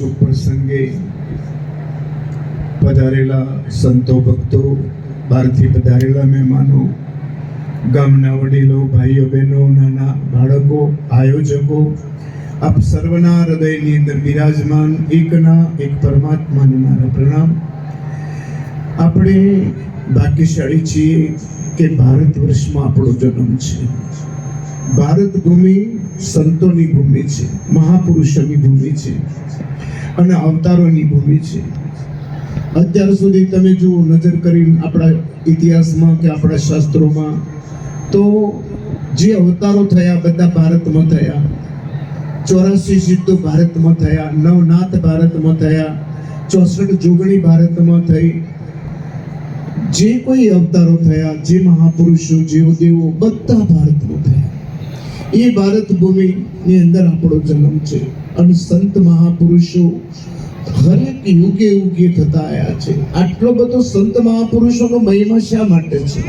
શુભ પ્રસંગે પધારેલા સંતો ભક્તો, બહારથી પધારેલા મહેમાનો, ગામના વડીલો, ભાઈઓ, બહેનો, નાના બાળકો, આયોજકો, આપ સર્વના હૃદયની અંદર બિરાજમાન, એકના એક પરમાત્માને મારા પ્રણામ. આપણે ભાગ્યશાળી છીએ કે ભારત વર્ષમાં આપણો જન્મ છે. ભારત ભૂમિ સંતોની ભૂમિ છે, મહાપુરુષોની ભૂમિ છે. અને અવતારોની ભૂમિ છે. અત્યાર સુધી તમે જુઓ, નજર કરી આપણા ઇતિહાસમાં કે આપણા શાસ્ત્રોમાં, તો જે અવતારો થયા, બધા ભારતમાં થયા. ચોરાસી સિદ્ધો ભારતમાં થયા, નવનાથ ભારતમાં થયા, ચોસઠ જોગણી ભારતમાં થઈ. જે કોઈ અવતારો થયા, જે મહાપુરુષો જેવો દેવો, બધા ભારતમાં થયા. એ ભારત ભૂમિની અંદર આપણો જન્મ છે. અને સંત મહાપુરુષો હરેક યુગે યુગે થતા આવ્યા છે. આટલો બધો સંત મહાપુરુષોનો મહિમા શા માટે છે?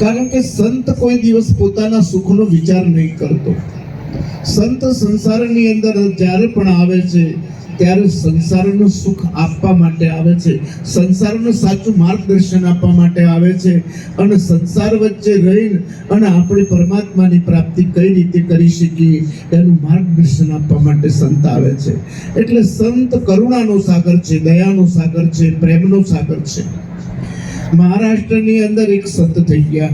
કારણ કે સંત કોઈ દિવસ પોતાના સુખનો વિચાર નહીં કરતો. સંત સંસારની અંદર જ્યારે પણ આવે છે ત્યારે સંસારનું સુખ આપવા માટે આવે છે. સંસારનું સાચું માર્ગદર્શન આપવા માટે આવે છે. અને સંસાર વચ્ચે રહીને અને આપણે પરમાત્માની પ્રાપ્તિ કઈ રીતે કરી શકીએ, એનું માર્ગદર્શન આપવા માટે સંત આવે છે. એટલે સંત કરુણાનો સાગર છે, દયાનો સાગર છે, પ્રેમનો સાગર છે. મહારાષ્ટ્રની અંદર એક સંત થઈ ગયા,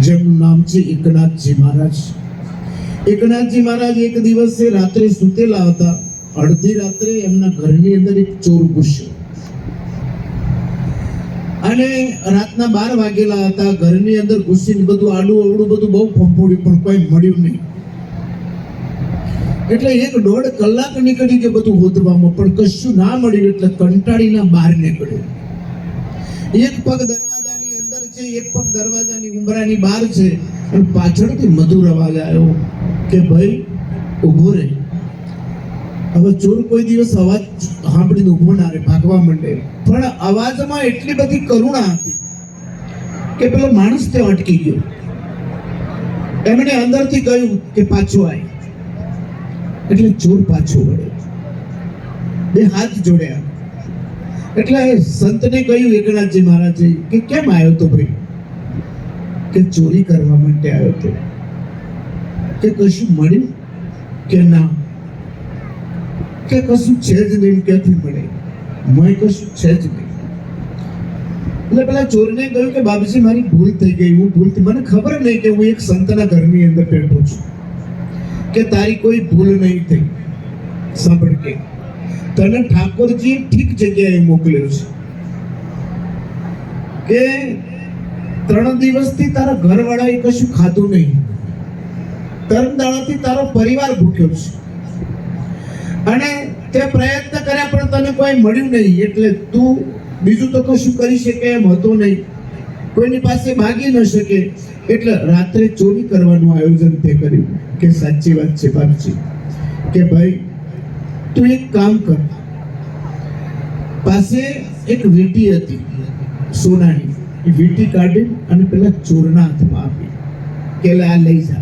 જેમનું નામ છે એકનાથજી મહારાજ. એકનાથજી મહારાજ એક દિવસે રાત્રે સૂતેલા હતા. અડધી રાત્રે એમના ઘરની અંદર એક ચોર ઘૂસ્યો. અને રાતના બાર વાગેલા હતા, ઘરની અંદર ઘૂસીને બધું આડું અવડું બધું બહુ ફંફોડ્યું પણ કોઈ મળ્યું નહીં. એટલે એક દોઢ કલાક નીકળી કે બધું હોદવામાં, પણ કશું ના મળ્યું એટલે કંટાળીના બહાર નીકળ્યો. એક પગ દરવાજાની અંદર છે, એક પગ દરવાજાની ઉંબરાની બહાર છે અને પાછળથી મધુર અવાજ આવ્યો કે, ભાઈ, ઊભો રહે. હવે ચોર કોઈ દિવસ અવાજ સાંભળીને ઊભો ના રહે ભાગવા માંડે. પણ અવાજમાં એટલી બધી કરુણા હતી કે પેલો માણસ તે અટકી ગયો. એમણે અંદરથી કહ્યું કે પાછો આય. એટલે ચોર પાછો વળ્યો. બે હાથ જોડ્યા. એટલે સંતને કહ્યું એકનાથજી મહારાજે કે કેમ આવ્યો તો ભાઈ? કે ચોરી કરવા માટે આવ્યો તો. કે કશું મળ્યું? કે ના? કે કશું છે જ નહીં ક્યાંથી મળે? મય કશું છે જ નહીં. એટલે પેલા ચોરને કહ્યું કે બાબુજી મારી ભૂલ થઈ ગઈ, હું ભૂલ થઈ મને ખબર નહીં કે હું એક સંતના ઘરની અંદર બેઠો છું. કે તારી કોઈ ભૂલ નહીં થઈ. સાંભળ કે, તને ઠાકોરજી ઠીક જગ્યાએ મોકલ્યો છે. કે ત્રણ દિવસથી તારા ઘરવાળાએ કશું ખાધું નહીં. ત્રણ દાડાથી તારો પરિવાર ભૂખ્યો છે. અને તે પ્રયત્ન કર્યા પણ તને કોઈ મળ્યું નહીં. એટલે તું બીજું તો કશું કરી શકે એમ હતો નહીં. કોઈની પાસે માગી ન શકે. એટલે રાત્રે ચોરી કરવાનું આયોજન તે કર્યું. કે સાચી વાત છે બાપજી. કે ભાઈ, તું એક કામ કર. પાસે એક વીંટી હતી, સોનાની. એ વીંટી કાઢી અને પેલા ચોરના હાથમાં આપી. કે આ લઈ જા.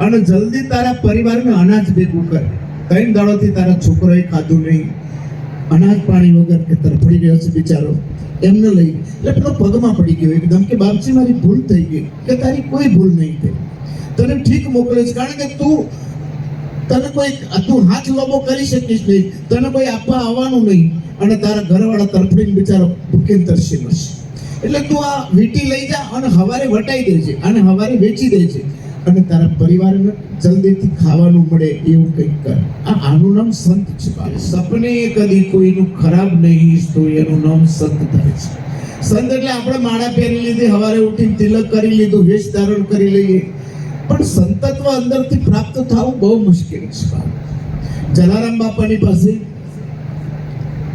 અને જલ્દી તારા પરિવારને અનાજ ભેગું કર. ત્રણ દાડોથી તારા છોકરાએ ખાધું નહીં. અનાજ પાણી વગર કે તરફડી રહ્યો છે બિચારો. એમને લઈ એટલે પેલો પગમાં પડી ગયો. એકદમ કે બાપજી, મારી ભૂલ થઈ ગઈ કે તારી કોઈ ભૂલ નહીં થઈ. તને ઠીક મોકલે છે. કારણ કે તું, તને કોઈ, તું હાથ લોબો કરી શકીશ નહીં. તને કોઈ આપવા આવવાનું નહીં. અને તારા ઘરવાળા તરફડીને બિચારો ભૂખીને તરસી મળશે એટલે તું આ વીંટી લઈ જા અને હવારે વટાઈ દેજે અને હવારે વેચી દેજે. અને તારા પરિવારને જલ્દીથી ખાવાનું મળે એવું કંઈક કર. આ આનું નામ સંત છે. સપને કદી કોઈનું ખરાબ નહીં તો એનું નામ સંત થાય છે. સંત એટલે આપણે માળા પહેરી લીધી, હવારે ઉઠીને તિલક કરી લીધું, વેશ ધારણ કરી લઈએ. પણ સંતત્વ અંદરથી પ્રાપ્ત થવું બહુ મુશ્કેલ છે જલારામ બાપાની પાસે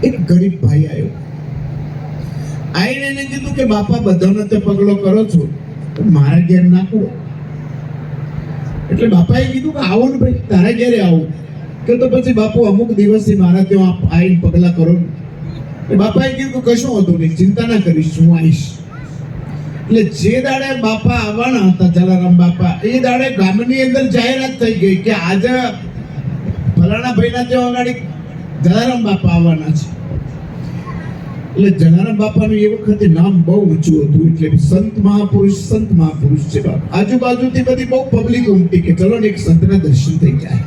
એક ગરીબ ભાઈ આવ્યો. આઈને એને કીધું કે, બાપા, બધાને તે પગલો કરો છો મારા ઘેર ના કરો એટલે બાપાએ કીધું કે આવો ને ભાઈ, તારે ઘેરે આવું? કે તો પછી બાપુ અમુક દિવસથી મારા ત્યાં આવીને પગલા કરો ને. બાપાએ કીધું કે કશું હતું નહીં, ચિંતા ના કરીશ, હું આવીશ. એટલે જે દાડે બાપા આવવાના હતા, જલારામ બાપા, એ દાડે ગામની અંદર જાહેરાત થઈ ગઈ કે આજે ફલાણા ભાઈના ત્યાં આગળ જલારામ બાપા આવવાના છે. એટલે જલારામ બાપાનું એ વખતે નામ બહુ ઊંચું હતું, એટલે સંત મહાપુરુષ સંત મહાપુરુષ છે બાપ. આજુબાજુથી બધી બહુ પબ્લિક ઉમટી કે ચલો એક સંતના દર્શન થઈ જાય.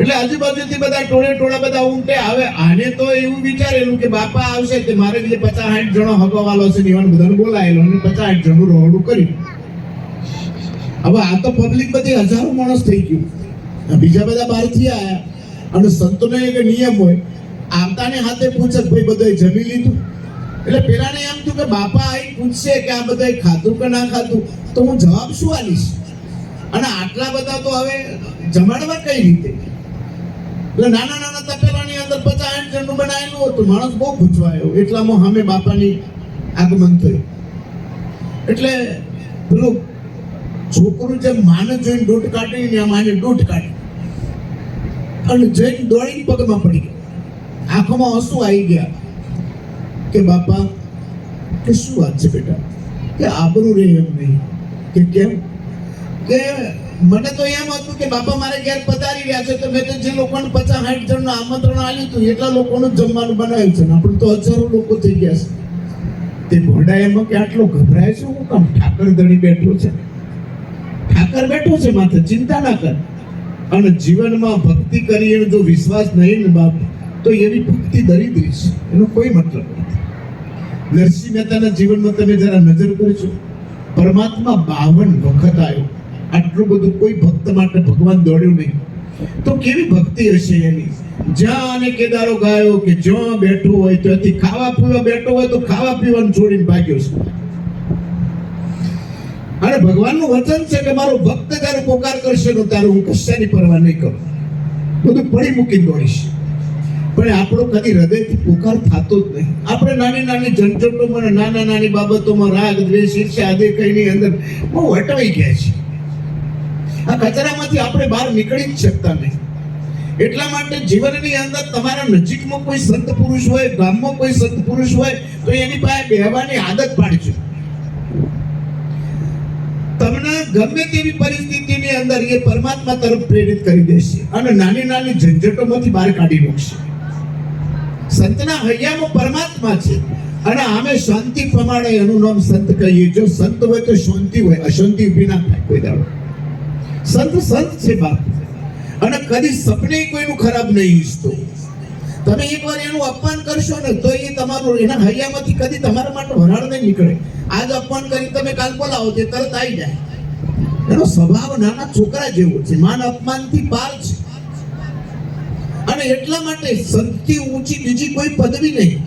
એટલે આજુબાજુથી બધા ટોળે ટોળા બધા ઉમટે, હવે આને તો એવું વિચારેલું કે બાપા આવશે કે મારે જે પચાસ આઠ જણો હગવાલો છે ને બધાને બોલાયેલો અને પચાસ આઠ જણનું રોડું કર્યું. હવે આ તો પબ્લિક બધી હજારો માણસ થઈ ગયું. બીજા બધા બહારથી આવ્યા અને સંતોનો એક નિયમ હોય આવતાને હાથે પૂછત ભાઈ બધાએ જમી લીધું. એટલે પેલાને એમ થયું કે બાપા આવી પૂછશે કે આ બધાએ ખાધું કે ના ખાધું? તો હું જવાબ શું આલીશ અને આટલા બધા તો હવે જમાડવા કઈ રીતે? એટલે નાના નાના તપેલાની અંદર પચાસ આઠ જણનું બનાવેલું હતું. માણસ બહુ પૂછવાયો એટલામાં સામે બાપાની આગમન થયું એટલે પેલું છોકરું જેમ માને જોઈને દોટ કાઢી ને આ માને દોટ કાઢી. અને જઈને દોડીને પગમાં પડી ગયો. આંખોમાં આંસુ આવી ગયા કે બાપા, કે શું વાત છે બેટા? કે આબરૂ રહે એમ નહીં. કે કેમ? કે મને તો એમ હતું કે બાપા મારે ઘેર પધારી રહ્યા છે, તો મેં તો જે લોકોને પચાસ સાઠ જણનું આમંત્રણ આવ્યું હતું, એટલા લોકોનું જમવાનું બનાવ્યું છે. આપણે તો હજારો લોકો થઈ ગયા છે. તે ભોડા એમાં કે આટલો ગભરાય છે, હું કામ ઠાકર ધણી બેઠો છે? ઠાકર બેઠો છે માથે, ચિંતા ના કર. અને જીવનમાં ભક્તિ કરી એનો જો વિશ્વાસ નહીં ને બાપ. તો એવી ભક્તિ દરિદ્રી છે. એનો કોઈ મતલબ નથી. નરસિંહ મહેતાના જીવનમાં તમે જરા નજર કરજો. પરમાત્મા બાવન વખત આવ્યો. આટલું બધું કોઈ ભક્ત માટે ભગવાન દોડ્યું નહીં. તો કેવી ભક્તિ હશે એની? જ્યાં અને કેદારો ગાયો કે જ્યાં બેઠો હોય ત્યાંથી ખાવા પીવા બેઠો હોય તો ખાવા પીવાનું છોડીને ભાગ્યો છે. અને ભગવાનનું વચન છે કે મારો ભક્ત તારો પોકાર કરશે તો ત્યારે હું કશાની પરવા નહીં કરું. બધું પડી મૂકી દોડીશ. પણ આપણો કદી હૃદયથી પુકાર થતો જ નહીં. આપણે નાની નાની ઝંઝટોમાં નાના નાની બાબતોમાં રાગ, દ્વેષ ઈર્ષ્યા આદે કઈની અંદર બહુ અટવાઈ ગયા છે આ કચરામાંથી આપણે બહાર નીકળી જ શકતા નહીં. એટલા માટે જીવનની અંદર તમારા નજીકમાં કોઈ સંત પુરુષ હોય, ગામમાં કોઈ સંત પુરુષ હોય, તો એની પાસે બેહવાની આદત પાડજો. તમને ગમે તેવી પરિસ્થિતિની અંદર એ પરમાત્મા તરફ પ્રેરિત કરી દેશે અને નાની નાની ઝંઝટોમાંથી બહાર કાઢી મૂકશે. સંતના હૈયામાં પરમાત્મા છે. અને આમે શાંતિ પ્રમાણે એનું નામ સંત કહીએ. જો સંત હોય તો શાંતિ હોય, અશાંતિ ઊભી ના થાય કોઈ દાડો. સંત સંત છે બાપ. અને કદી સપને કોઈનું ખરાબ નહીં ઈચ્છતો. તમે એકવાર એનું અપમાન કરશો ને, તો એ તમારું, એના હૈયામાંથી કદી તમારા માટે વરાળ નહીં નીકળે. આજ અપમાન કરી તમે કાલ બોલાવો તે તરત આવી જાય. એનો સ્વભાવ નાના છોકરા જેવો છે. માન અપમાનથી પાર છે અને એટલા માટે સંતથી ઊંચી બીજી કોઈ પદવી નહીં.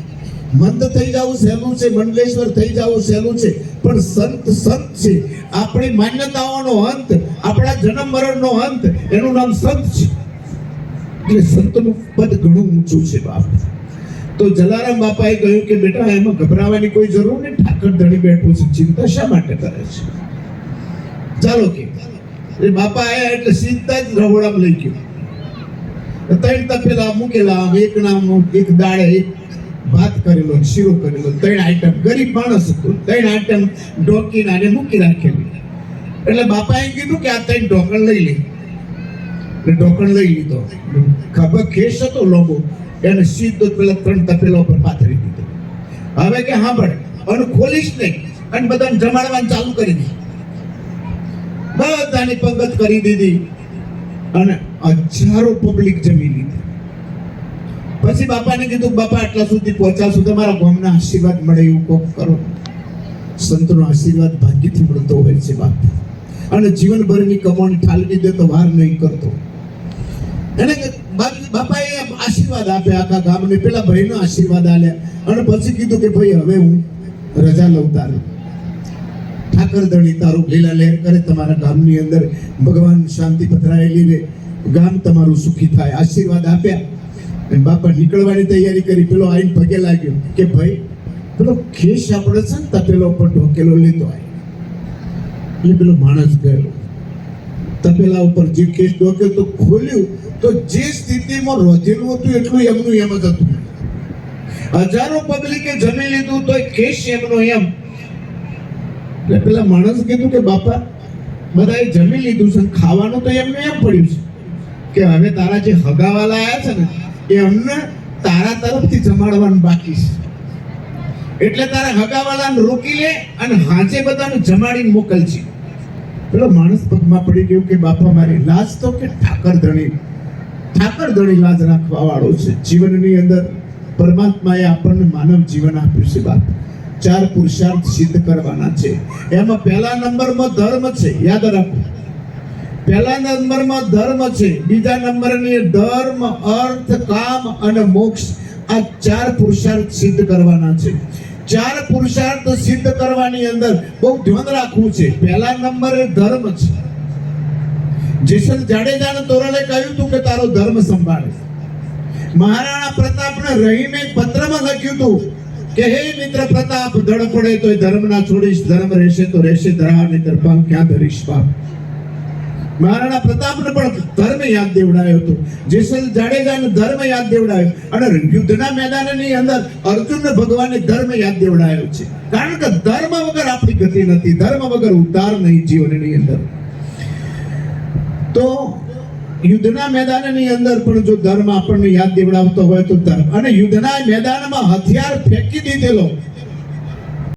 મંદ થઈ જવું સહેલું છે, મંડલેશ્વર થઈ જવું સહેલું છે, પણ સંત સંત છે. આપણી માન્યતાઓનો અંત, આપણા જન્મ મરણનો અંત, એનું નામ સંત છે. એટલે સંતનું પદ ઘણું ઊંચું છે બાપ. તો જલારામ બાપાએ કહ્યું કે બેટા, એમાં ગભરાવાની કોઈ જરૂર નહીં, ઠાકર ધણી બેઠું છે, ચિંતા શા માટે કરે છે? ચાલો કે. બાપા આયા એટલે સીધા જ રવડામ લઈ ગયો. ત્રણ તપેલા મૂકેલા એક નામ એક દાળે એક ભાત કરેલો શીરો કરેલો, ત્રણ આઈટમ ગરીબ માણસ હતો. ત્રણ આઈટમ ઢોકીને આને મૂકી રાખેલી. એટલે બાપાએ કીધું કે આ ત્રણ ઢોકણ લઈ લે. એટલે ઢોકણ લઈ લીધો. ખબર ખેસ હતો લોબો. એને સીધો પેલા ત્રણ તપેલા ઉપર પાથરી દીધો. હવે કે સાંભળ અને ખોલીશ નહીં, અને બધાને જમાડવાનું ચાલુ કરી દીધું બધાની પંગત કરી દીધી. અને હજારો પબ્લિક જમી લીધી. પછી બાપાને કીધું, બાપા, આટલા સુધી પહોંચાશું તમારા ગામના આશીર્વાદ મળે એવું કોક કરો. સંતનો આશીર્વાદ ભાગ્યથી મળતો હોય છે બાપ. અને જીવનભરની કમાણી ઠાલવી દે તો વાર નહીં કરતો. એને બાપાએ આશીર્વાદ આપ્યા આખા ગામને, પેલા ભાઈનો આશીર્વાદ આલ્યા. અને પછી કીધું કે, ભાઈ, હવે હું રજા લઉં તારે. ઠાકર દળી તારું લીલા લહેર કરે, તમારા ગામની અંદર ભગવાન શાંતિ પધરાયેલી રહે. ગામ તમારું સુખી થાય, આશીર્વાદ આપ્યા. અને બાપા નીકળવાની તૈયારી કરી, પેલો આઈને પગે લાગ્યો કે ભાઈ, પેલો ખેસ આપણે છે ને તપેલો પર ઢોકેલો લેતો આય. એટલે પેલો માણસ ગયો. તપેલા ઉપર જે ખેસ ઢોક્યો તો ખોલ્યું, તો જે સ્થિતિમાં રોધેલું હતું એટલું એમનું એમ જ હતું. હજારો પબ્લિકે જમી લીધું તો ખેસ એમનો એમ. એટલે પેલા માણસ કીધું કે બાપા, બધાએ જમી લીધું છે ખાવાનું તો એમને એમ પડ્યું છે. કે હવે તારા જે હગાવાલા આવ્યા છે ને એમને તારા તરફથી જમાડવાનું બાકી છે. એટલે તારા હગાવાલાને રોકી લે અને હાંચે બધાને જમાડીને મોકલજે. પેલો માણસ પગમાં પડી ગયો કે, બાપા, મારી લાજ તો કે ઠાકર ધણી ઠાકર ધણી લાજ રાખવા વાળો છે. જીવનની અંદર પરમાત્માએ આપણને માનવ જીવન આપ્યું છે, બાપ. ચાર પુરુષાર્થ સિદ્ધ કરવાના છે. એમાં પહેલા નંબરમાં ધર્મ છે. યાદ રાખો. પહેલા નંબરમાં ધર્મ છે, બીજા નંબરની ધર્મ, અર્થ, કામ અને મોક્ષ આ ચાર પુરુષાર્થ સિદ્ધ કરવાના છે. ચાર પુરુષાર્થ સિદ્ધ કરવાની અંદર બહુ ધ્યાન રાખવું છે. પહેલા નંબરે ધર્મ છે. જેસલ જાડેજાને તોરણે કહ્યું હતું કે તારો ધર્મ સંભાળે. મહારાણા પ્રતાપને રહીમે પત્રમાં લખ્યું હતું કે, હે મિત્ર પ્રતાપ, ધડ પડે તો ધર્મ ના છોડીશ, ધર્મ રહેશે તો રહેશે, ધરા નહીતર પગ ક્યાં ધરીશ બાપ મહારાણા પ્રતાપને પણ ધર્મ યાદ દેવડાયો હતો. જેસલ જાડેજાને ધર્મ યાદ દેવડાયો. અને યુદ્ધના મેદાનની અંદર અર્જુનને ભગવાને ધર્મ યાદ દેવડાયો છે. કારણ કે ધર્મ વગર આપણી ગતિ નથી. ધર્મ વગર ઉદ્ધાર નહીં જીવનની અંદર. તો યુદ્ધના મેદાનની અંદર પણ જો ધર્મ આપણને યાદ દેવડાવતો હોય તો ધર્મ. અને યુદ્ધના મેદાનમાં હથિયાર ફેંકી દીધેલો